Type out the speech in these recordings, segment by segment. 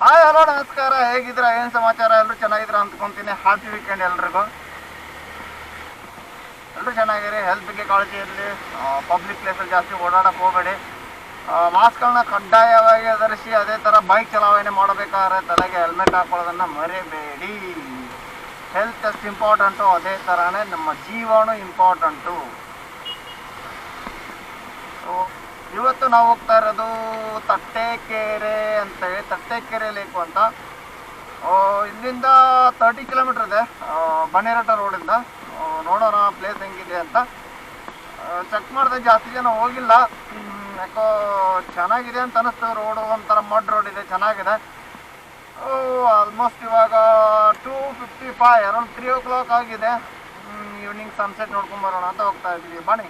Hi, hello, ನಮಸ್ಕಾರ. ಹೇಗಿದ್ರ ಏನು ಸಮಾಚಾರ? ಎಲ್ಲರೂ ಚೆನ್ನಾಗಿದ್ರ ಅಂದ್ಕೊಂತೀನಿ. ಹ್ಯಾಪಿ ವೀಕೆಂಡ್ ಎಲ್ರಿಗೂ. ಎಲ್ಲರೂ ಚೆನ್ನಾಗಿರಿ. ಹೆಲ್ತ್ ಬಗ್ಗೆ ಕಾಳಜಿ ಇರಲಿ. ಪಬ್ಲಿಕ್ ಪ್ಲೇಸಲ್ಲಿ ಜಾಸ್ತಿ ಓಡಾಡಕ್ಕೆ ಹೋಗಬೇಡಿ. ಮಾಸ್ಕ್ಗಳನ್ನ ಕಡ್ಡಾಯವಾಗಿ ಧರಿಸಿ, ಅದೇ ತರ ಬೈಕ್ ಚಲಾವಣೆ ಮಾಡಬೇಕಾದ್ರೆ ತಲೆಗೆ ಹೆಲ್ಮೆಟ್ ಹಾಕೊಳ್ಳೋದನ್ನ ಮರಿಬೇಡಿ. ಹೆಲ್ತ್ ಎಷ್ಟು ಇಂಪಾರ್ಟೆಂಟು ಅದೇ ಥರನೇ ನಮ್ಮ ಜೀವನೂ ಇಂಪಾರ್ಟೆಂಟು ಸೊ ಇವತ್ತು ನಾವು ಹೋಗ್ತಾ ಇರೋದು ತಟ್ಟೆಕೆರೆ ಅಂತೇಳಿ ತಟ್ಟೆಕೆರೆ ಲೇಕು ಅಂತ. ಇಲ್ಲಿಂದ ತರ್ಟಿ ಕಿಲೋಮೀಟರ್ ಇದೆ ಬನ್ನೇರಟ್ಟ ಬನ್ನೇರಟ ರೋಡಿಂದ ನೋಡೋಣ ಪ್ಲೇಸ್ ಹೆಂಗಿದೆ ಅಂತ. ಚೆಕ್ ಮಾಡಿದೆ ಜಾಸ್ತಿ ಜನ ಹೋಗಿಲ್ಲ. ಯಾಕೋ ಚೆನ್ನಾಗಿದೆ ಅಂತ ಅನ್ನಿಸ್ತು ರೋಡು ಒಂಥರ ಮಡ್ ರೋಡ್ ಇದೆ, ಚೆನ್ನಾಗಿದೆ. ಆಲ್ಮೋಸ್ಟ್ ಇವಾಗ two fifty five around three o'clock ಆಗಿದೆ ಈವ್ನಿಂಗ್ ಸನ್ಸೆಟ್ ನೋಡ್ಕೊಂಡ್ ಬರೋಣ ಅಂತ ಹೋಗ್ತಾ ಇದ್ದೀವಿ ಬನ್ನಿ.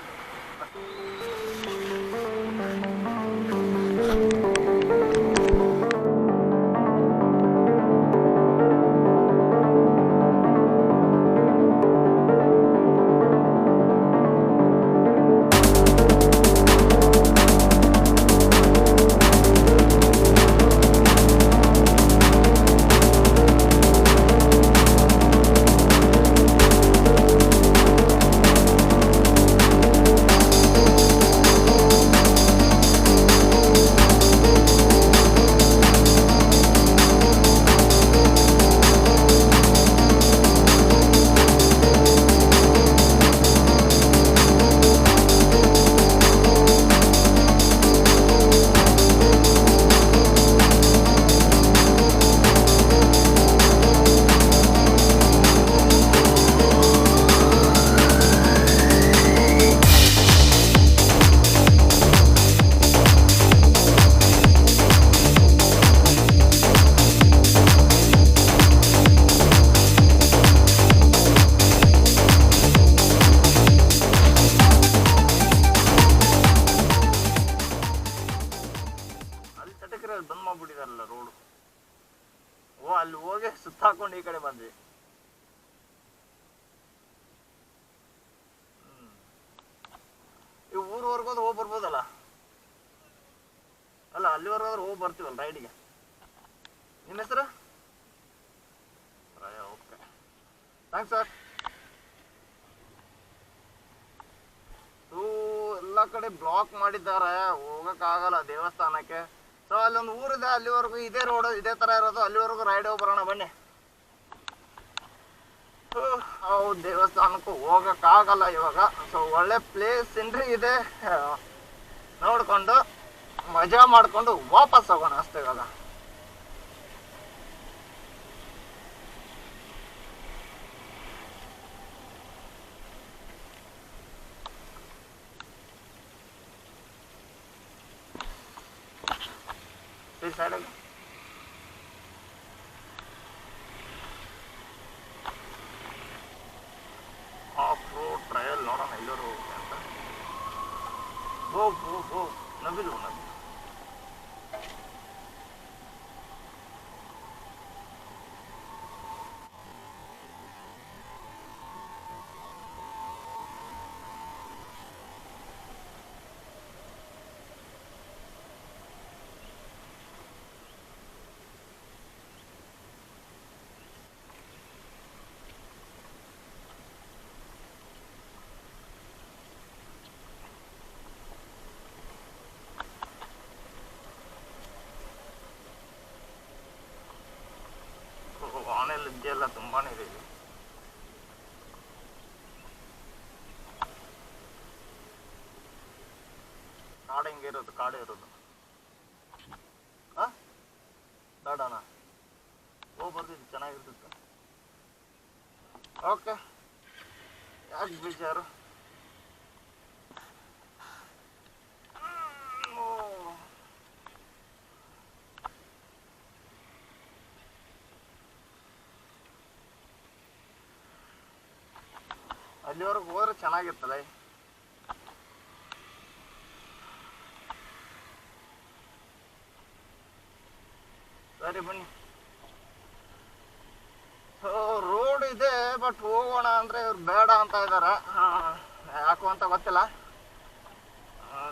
ಅಲ್ಲಿವರೆಗಾದ್ರೆ ಹೋಗಿ ಬರ್ತೀವಲ್ಲ ರೈಡಿಗೆ. ನಿಮ್ಮ ಹೆಸರು? ಓಕೆ. ಥ್ಯಾಂಕ್ಸ್ ಸರ್ ಸೊ ಎಲ್ಲ ಕಡೆ ಬ್ಲಾಕ್ ಮಾಡಿದ್ದಾರೆ. ಹೋಗಕ್ಕಾಗಲ್ಲ ದೇವಸ್ಥಾನಕ್ಕೆ. ಸೊ ಅಲ್ಲೊಂದು ಊರಿದೆ, ಅಲ್ಲಿವರೆಗೂ ಇದೇ ರೋಡ್ ಇದೇ ತರ ಇರೋದು, ಅಲ್ಲಿವರೆಗೂ ರೈಡ್ ಹೋಗಿ ಬರೋಣ ಬನ್ನಿ ಹೌದು ದೇವಸ್ಥಾನಕ್ಕೂ ಹೋಗಕ್ಕಾಗಲ್ಲ ಇವಾಗ. ಸೊ ಒಳ್ಳೆ ಪ್ಲೇಸ್ ಏನ್ರಿ ಇದೆ? ನೋಡ್ಕೊಂಡು. ಮಜಾ ಮಾಡ್ಕೊಂಡು ವಾಪಸ್ ಹೋಗೋಣ ಅಷ್ಟೇ ಇವಾಗ. ಸೈಡಲ್ಲಿ ಆಫ್ ರೋಡ್ ಟ್ರಯಲ್ ನೋಡೋಣ ಎಲ್ಲರೂ ಅಂತ. ಗೋ ಗೋ ಗೋ ನವಿಲು ನವಿಲು ಆನೆಲ್ ಇದೆಯಲ್ಲ ತುಂಬಾನೇ ಇದೆ ಇಲ್ಲಿ ಕಾಡು ಹೆಂಗೆ ಇರೋದು ಕಾಡು ಇರೋದು ಹಾ ಬೇಡಣ ಹೋಗಿ ಬರ್ತಿದ್ದು ಚೆನ್ನಾಗಿರ್ತಿತ್ತು ಓಕೆ ಯಾಕೆ ಬೇಜಾರು. ಅಲ್ಲಿವರೆಗೆ ಹೋದ್ರೆ ಚೆನ್ನಾಗಿರ್ತಲ್ಲ ಸರಿ ಬನ್ನಿ. ರೋಡ್ ಇದೆ ಬಟ್ ಹೋಗೋಣ ಅಂದ್ರೆ ಇವ್ರು ಬೇಡ ಅಂತ ಇದ್ದಾರೆ ಯಾಕೋ ಅಂತ ಗೊತ್ತಿಲ್ಲ.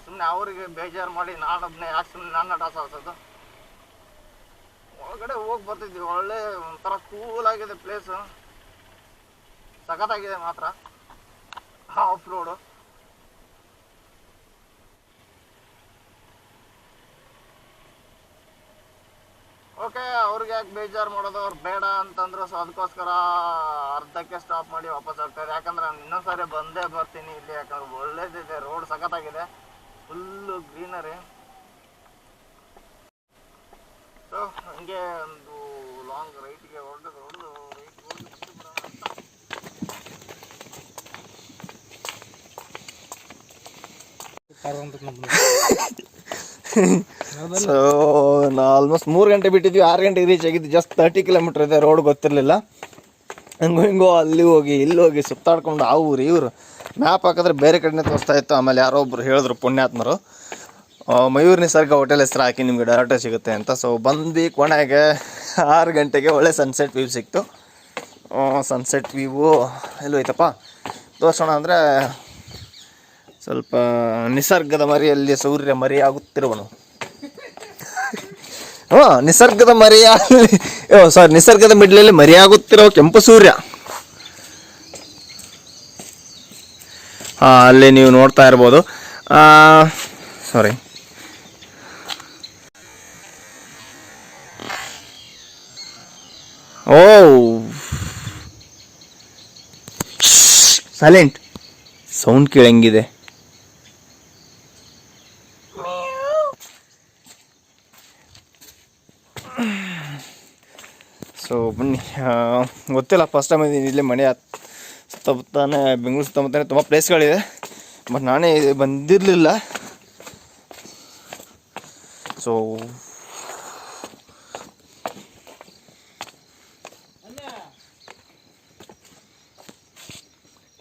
ಸುಮ್ಮನೆ ಅವರಿಗೆ ಬೇಜಾರು ಮಾಡಿ ನಾನೊಬ್ಬನೇ ಯಾಕೆ ಸುಮ್ಮನೆ ನನ್ನ ಡಾಸ ಆಡ್ಸೋದು ಒಳಗಡೆ ಹೋಗಿ ಬರ್ತಿದ್ವಿ, ಒಳ್ಳೆ ಒಂಥರ ಕೂಲ್ ಆಗಿದೆ ಪ್ಲೇಸು ಸಖತ್ತಾಗಿದೆ ಮಾತ್ರ. ಆಫ್ ರೋಡು ಓಕೆ, ಅವ್ರಿಗೆ ಯಾಕೆ ಬೇಜಾರು ಮಾಡೋದು? ಅವ್ರು ಬೇಡ ಅಂತಂದ್ರು ಸೊ ಅದಕ್ಕೋಸ್ಕರ ಅರ್ಧಕ್ಕೆ ಸ್ಟಾಪ್ ಮಾಡಿ ವಾಪಸ್ ಆಗ್ತಾರೆ ಯಾಕಂದ್ರೆ ನಾನು ಇನ್ನೊಂದ್ಸರಿ ಬಂದೇ ಬರ್ತೀನಿ ಇಲ್ಲಿ, ಯಾಕಂದ್ರೆ ಒಳ್ಳೇದಿದೆ ರೋಡ್ ಸಖತ್ತಾಗಿದೆ. ಫುಲ್ಲು ಗ್ರೀನರಿ ಸೊ ಹಂಗೆ ಒಂದು ಲಾಂಗ್ ರೈಟ್ಗೆ ಹೊಡೆದು ಹೊಡೆದು ರೈಟ್ ಹೊಡೆದು ಸೊ ನಾ ಆಲ್ಮೋಸ್ಟ್ ಮೂರು ಗಂಟೆ ಬಿಟ್ಟಿದ್ವಿ, ಆರು ಗಂಟೆಗೆ ರೀಚ್ ಆಗಿದ್ದು ಜಸ್ಟ್ ತರ್ಟಿ ಕಿಲೋಮೀಟರ್ ಇದೆ ರೋಡ್ ಗೊತ್ತಿರಲಿಲ್ಲ. ಹಂಗೋ ಹಿಂಗೋ ಅಲ್ಲಿ ಹೋಗಿ, ಇಲ್ಲಿ ಹೋಗಿ ಸುತ್ತಾಡ್ಕೊಂಡು ಆ ಊರು ಇವರು ಮ್ಯಾಪ್ ಹಾಕಿದ್ರೆ ಬೇರೆ ಕಡೆನೇ ತೋರಿಸ್ತಾ ಇತ್ತು, ಆಮೇಲೆ ಯಾರೋ ಒಬ್ರು ಹೇಳಿದ್ರು ಪುಣ್ಯಾತ್ಮರು. ಮಯೂರ್ ನಿಸರ್ಗ ಹೋಟೆಲ್ ಹೆಸರು ಹಾಕಿ ನಿಮಗೆ ಡೈರೆಕ್ಟಾಗಿ ಸಿಗುತ್ತೆ ಅಂತ. ಸೊ ಬಂದು ಕೊನೆಗೆ ಆರು ಗಂಟೆಗೆ ಒಳ್ಳೆ ಸನ್ಸೆಟ್ ವ್ಯೂ ಸಿಕ್ತು. ಸನ್ಸೆಟ್ ವ್ಯೂವು ಎಲ್ಲೋಯ್ತಪ್ಪ ತೋರಿಸೋಣ ಅಂದರೆ ಸ್ವಲ್ಪ ನಿಸರ್ಗದ ಮರಿಯಲ್ಲಿ ಸೂರ್ಯ ಮರಿಯಾಗುತ್ತಿರುವನು. ಹಾ, ನಿಸರ್ಗದ ಮರಿಯಲ್ಲಿ, ಓ ಸಾರಿ ನಿಸರ್ಗದ ಮಿಡ್ಲಲ್ಲಿ ಮರಿಯಾಗುತ್ತಿರೋ ಕೆಂಪು ಸೂರ್ಯ. ಹಾಂ, ಅಲ್ಲಿ ನೀವು ನೋಡ್ತಾ ಇರ್ಬೋದು. ಸಾರಿ ಓ ಸೈಲೆಂಟ್ ಸೌಂಡ್ ಕೇಳಂಗಿದೆ. ಸೊ ಬನ್ನಿ. ಗೊತ್ತಿಲ್ಲ ಫಸ್ಟ್ ಟೈಮ್ ಇದ್ದೀನಿ ಇಲ್ಲಿ ಮನೆ ಸುತ್ತಮುತ್ತಾನೆ, ಬೆಂಗಳೂರು ಸುತ್ತಮುತ್ತಾನೆ. ತುಂಬ ಪ್ಲೇಸ್ಗಳಿದೆ ಬಟ್ ನಾನೇ ಬಂದಿರಲಿಲ್ಲ. ಸೊ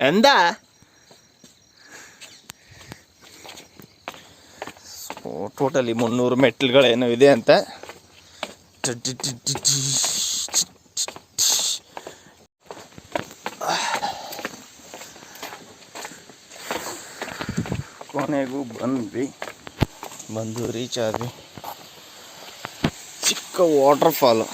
ಎಂದ? ಸೊ ಟೋಟಲಿ ಮುನ್ನೂರು ಮೆಟ್ಲುಗಳೇನೋ ಇದೆ ಅಂತ. ಕೊನೆಗೂ ಬಂದ್ವಿ ಬಂದು ರೀಚ್ ಆದ್ವಿ ಚಿಕ್ಕ ವಾಟರ್ ಫಾಲು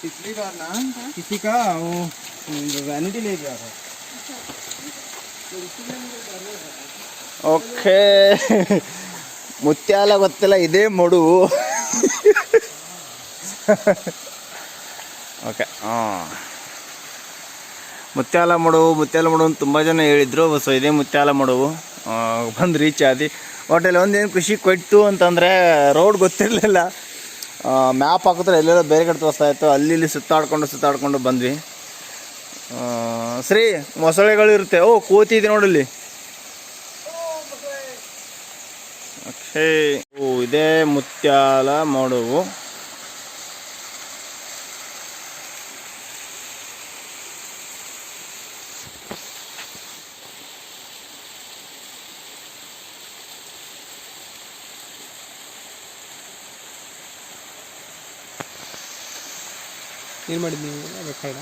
पिछली बार ना किसी का वो वैनिटी ले गया था ಓಕೆ ಮುತ್ಯಾಲ ಗೊತ್ತಿಲ್ಲ ಇದೇ ಮಡು ಓಕೆ ಹಾಂ ಮುತ್ಯಾಲ ಮಡುವು ಮುತ್ಯಾಲ ಮಡುವು ಅಂತ ತುಂಬ ಜನ ಹೇಳಿದರು ಸೊ ಇದೇ ಮುತ್ಯಾಲ ಮಡುವು ಬಂದು ರೀಚ್ ಆದಿ ಹೋಟೆಲ್ ಒಂದೇನು ಖುಷಿ ಕೊಟ್ಟು ಅಂತಂದರೆ ರೋಡ್ ಗೊತ್ತಿರಲಿಲ್ಲ ಮ್ಯಾಪ್ ಹಾಕಿದ್ರೆ ಎಲ್ಲೆಲ್ಲ ಬೇರೆ ಕಡೆ ತೋರಿಸ್ತಾ ಇತ್ತು. ಅಲ್ಲಿ ಇಲ್ಲಿ ಸುತ್ತಾಡ್ಕೊಂಡು ಸುತ್ತಾಡ್ಕೊಂಡು ಬಂದ್ವಿ. ಶ್ರೀ ಮೊಸಳೆಗಳು ಇರುತ್ತೆ. ಓ, ಕೋತಿ ಇದೆ ನೋಡಲ್ಲಿ ಓ, ಇದೇ ಮುತ್ಯಾಲ ಮಾಡುವು. ಏನು ಮಾಡಿದ್ವಿ ನೀವು ರೆಕಾರ್ಡ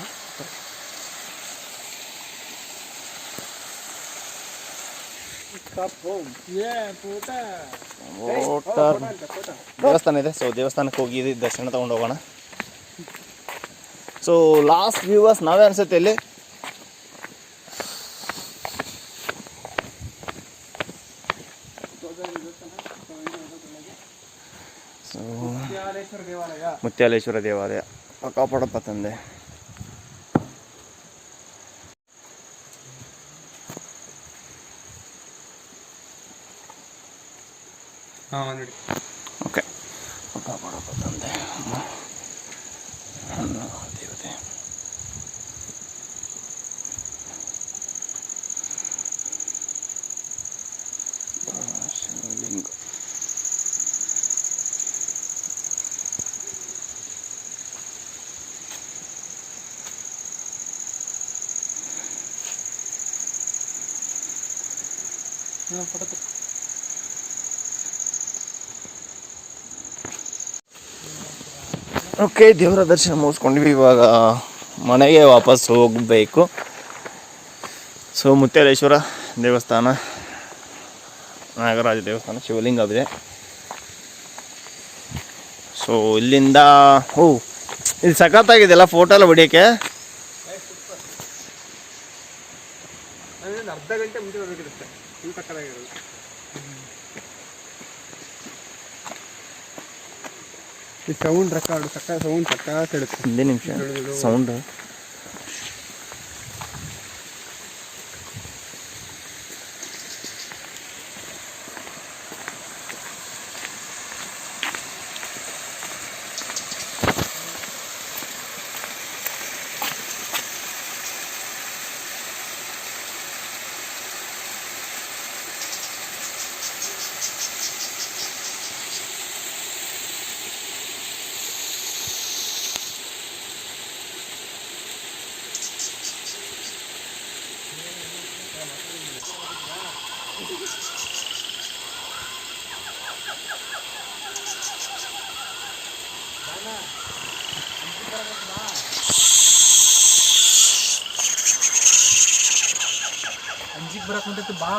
ದೇವಸ್ಥಾನ ಇದೆ. ಸೊ ದೇವಸ್ಥಾನಕ್ಕೆ ಹೋಗಿ ದರ್ಶನ ತಗೊಂಡು ಹೋಗೋಣ. ಸೊ ಲಾಸ್ಟ್ ವ್ಯೂವರ್ಸ್ ನಾವೇ ಅನ್ಸುತ್ತೆ ಇಲ್ಲಿ. ಸೊ ಮುತ್ಯಾಲೇಶ್ವರ ದೇವಾಲಯ. ಕಾಪಾಡಪ್ಪ ತಂದೆ ಹಾಂ ನೋಡಿ ಓಕೆ ಕಾಪಾಡಪ್ಪ ತಂದೆ ಓಕೆ ದೇವರ ದರ್ಶನ ಮುಗಿಸ್ಕೊಂಡ್ವಿ. ಇವಾಗ ಮನೆಗೆ ವಾಪಸ್ ಹೋಗಬೇಕು. ಸೊ ಮುತ್ಯಾಲೇಶ್ವರ ದೇವಸ್ಥಾನ ನಾಗರಾಜ ದೇವಸ್ಥಾನ ಶಿವಲಿಂಗವಿದೆ. ಸೊ ಇಲ್ಲಿಂದ ಓ ಇದು ಸಖತ್ತಾಗಿದೆಯಲ್ಲ ಫೋಟೋ ಎಲ್ಲ ಹೊಡಿಯೋಕ್ಕೆ? ಅರ್ಧ ಗಂಟೆ ಮುಂಚೆ ಈ ಸೌಂಡ್ ರೆಕಾರ್ಡ್ ಸಕ್ಕ ಸೌಂಡ್ ಸಕ್ಕ ಕೇಳುತ್ತೆ ಒಂದೇ ನಿಮಿಷ. ಸೌಂಡ್ একবার আপনাদেরকে বা